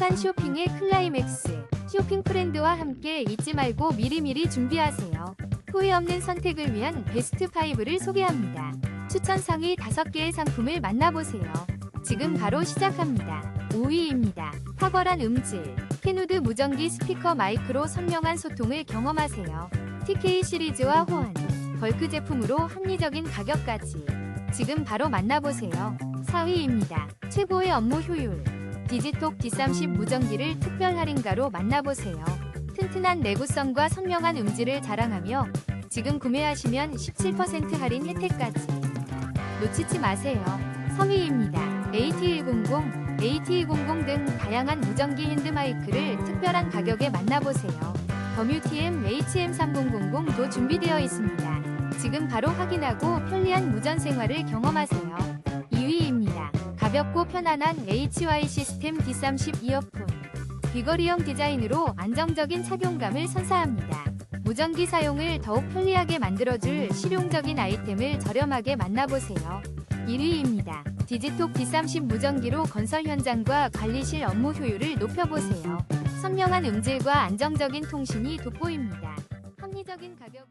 행복한 쇼핑의 클라이맥스. 쇼핑 프렌드와 함께 잊지 말고 미리미리 준비하세요. 후회 없는 선택을 위한 베스트 5를 소개합니다. 추천 상위 5개의 상품을 만나보세요. 지금 바로 시작합니다. 5위입니다. 탁월한 음질. 캐누드 무전기 스피커 마이크로 선명한 소통을 경험하세요. TK 시리즈와 호환. 벌크 제품으로 합리적인 가격까지. 지금 바로 만나보세요. 4위입니다. 최고의 업무 효율. 디지톡 D30 무전기를 특별 할인가로 만나보세요. 튼튼한 내구성과 선명한 음질을 자랑하며 지금 구매하시면 17% 할인 혜택까지. 놓치지 마세요. 3위입니다. AT100, AT200 등 다양한 무전기 핸드마이크를 특별한 가격에 만나보세요. 더뮤TM HM3000도 준비되어 있습니다. 지금 바로 확인하고 편리한 무전 생활을 경험하세요. 2위입니다. 가볍고 편안한 HY 시스템 D30 이어폰. 귀걸이형 디자인으로 안정적인 착용감을 선사합니다. 무전기 사용을 더욱 편리하게 만들어줄 실용적인 아이템을 저렴하게 만나보세요. 1위입니다. 디지톡 D30 무전기로 건설 현장과 관리실 업무 효율을 높여보세요. 선명한 음질과 안정적인 통신이 돋보입니다. 합리적인 가격